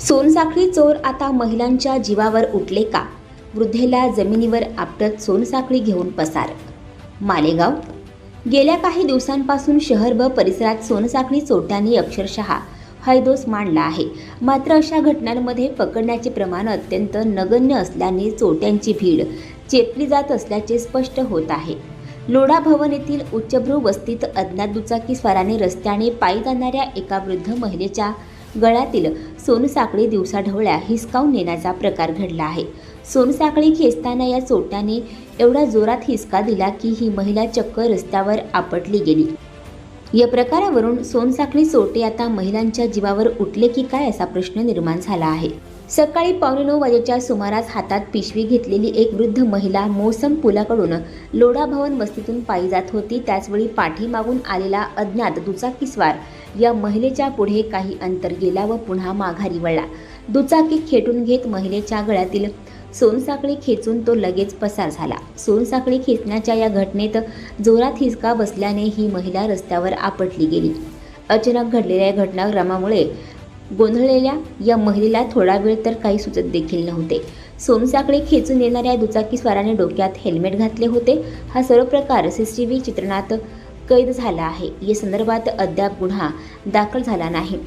सोनसाखळी चोर आता महिलांच्या जीवावर उठले का? वृद्धेला जमिनीवर आपटत सोनसाखळी घेऊन पसार. मालेगाव. गेल्या काही दिवसांपासून शहर व परिसरात सोनसाखळी चोरट्यांनी अक्षरशः हैदोस मांडला आहे. मात्र अशा घटनांमध्ये पकडण्याचे प्रमाण अत्यंत नगण्य असल्याने चोरट्यांची भीड चेपली जात असल्याचे स्पष्ट होत आहे. लोढा भवन येथील उच्चभ्रू वस्तीत अज्ञात दुचाकी स्वाराने रस्त्याने पायी जाणाऱ्या एका वृद्ध महिलेच्या गळ्यातील सोनसाखळी दिवसाढवळ्या हिसकावून नेण्याचा प्रकार घडला आहे. सोनसाखळी खेचताना या चोरट्याने एवढा जोरात हिसका दिला की ही महिला चक्क रस्त्यावर आपटली गेली. या प्रकारावरून सोनसाखळी चोरटे आता महिलांच्या जीवावर उठले की काय असा प्रश्न निर्माण झाला आहे. सकाळी पावणे नऊ वाजेच्या सुमारास हातात पिशवी घेतलेली एक वृद्ध महिला मोसम पुलाकडून लोढा भवन वस्तीतून पायी जात होती. त्याचवेळी पाठीमागून आलेला अज्ञात दुचाकीस्वार या महिलेच्या पुढे काही अंतर गेला व पुन्हा माघारी वळला. दुचाकी खेटून घेत महिलेच्या गळ्यातील सोनसाखळी खेचून तो लगेच पसार झाला. सोनसाखळी खेचण्याच्या या घटनेत जोरात हिसका बसल्याने ही महिला रस्त्यावर आपटली गेली. अचानक घडलेल्या या घटनाक्रमामुळे गोंधळलेल्या या महिलेला थोडा वेळ तर काही सुचत देखील नव्हते. सोमसाकडे खेचून येणाऱ्या दुचाकी स्वाराने डोक्यात हेल्मेट घातले होते. हा सर्व प्रकार सी टी व्ही चित्रणात कैद झाला आहे. या संदर्भात अद्याप गुन्हा दाखल झाला नाही.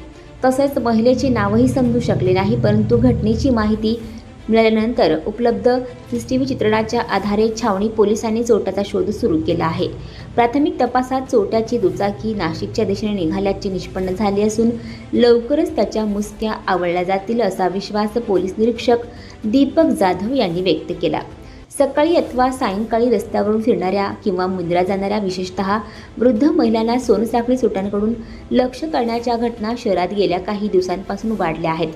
तसेच महिलेचे नावही समजू शकले नाही परंतु घटनेची माहिती मिळाल्यानंतर उपलब्ध सी टी व्ही चित्रणाच्या आधारे छावणी पोलिसांनी चोरट्याचा शोध सुरू केला आहे. प्राथमिक तपासात चोरट्याची दुचाकी नाशिकच्या दिशेने निघाल्याचे निष्पन्न झाले असून लवकरच त्याच्या मुसक्या आवळल्या जातील असा विश्वास पोलीस निरीक्षक दीपक जाधव यांनी व्यक्त केला. सकाळी अथवा सायंकाळी रस्त्यावरून फिरणाऱ्या किंवा मंदिरात जाणाऱ्या विशेषतः वृद्ध महिलांना सोनसाखळी सुटांकडून लक्ष करण्याच्या घटना शहरात गेल्या काही दिवसांपासून वाढल्या आहेत.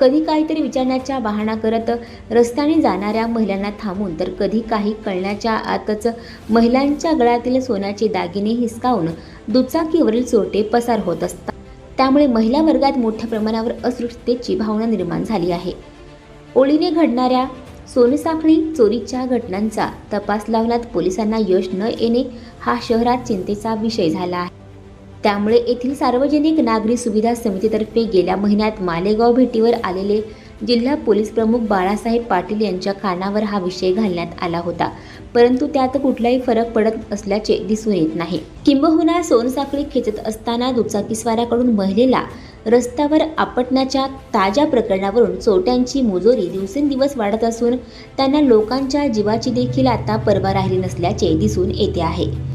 कधी काहीतरी विचारण्याच्या बहाणा करत रस्त्याने जाणाऱ्या महिलांना थांबून तर कधी काही कळण्याच्या आतच महिलांच्या गळ्यातील सोन्याचे दागिने हिसकावून दुचाकीवरील चोरटे पसार होत असतात. त्यामुळे महिला वर्गात मोठ्या प्रमाणावर असुरक्षिततेची भावना निर्माण झाली आहे. ओळीने घडणाऱ्या सोनसाखळी चोरीच्या घटनांचा तपास लावण्यात पोलिसांना यश न येणे हा शहरात चिंतेचा विषय झाला आहे. त्यामुळे येथील सार्वजनिक नागरी सुविधा समितीतर्फे गेल्या महिन्यात मालेगाव भेटीवर आलेले जिल्हा पोलीस प्रमुख बाळासाहेब पाटील यांच्या कानावर हा विषय घालण्यात आला होता. परंतु त्यात कुठलाही फरक पडत असल्याचे दिसून येत नाही. किंबहुना सोनसाखळी खेचत असताना दुचाकीस्वाराकडून महिलेला रस्त्यावर आपटण्याच्या ताज्या प्रकरणावरून चोट्यांची मुजोरी दिवसेंदिवस वाढत असून त्यांना लोकांच्या जीवाची देखील आता पर्वा राहिली नसल्याचे दिसून येते आहे.